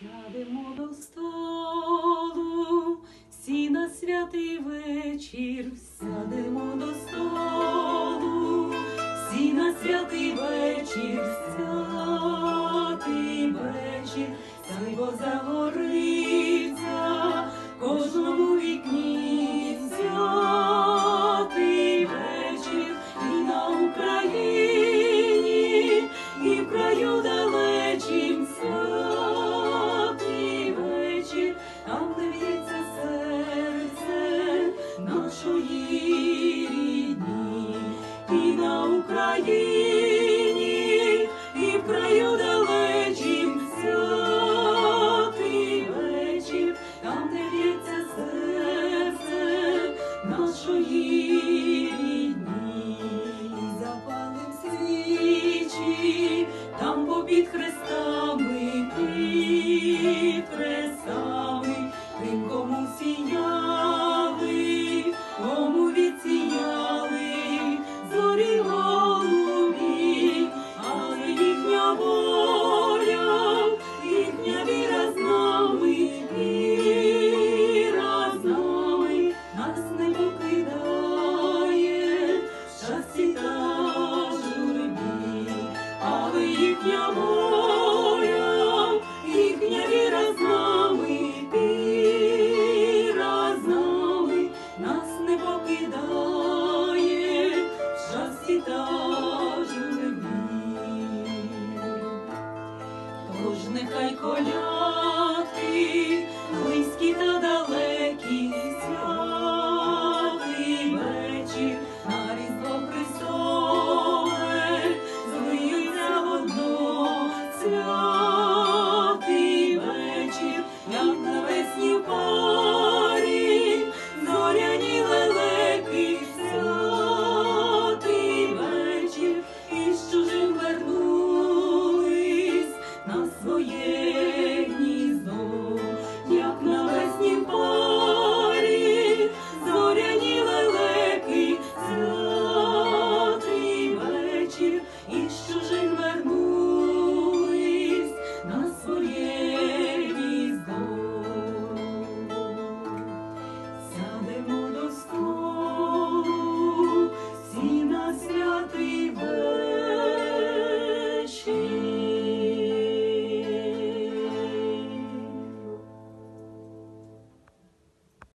Сядемо до столу, всі на святий вечір, сядемо до столу, всі на святий вечір, святий вечір, бо загориться кожному вікні, рідні, і на Україні, і в краю далечім святий вечір, там де б'ється серце нашої рідні, запалим свічі, там попід хрестами, святий.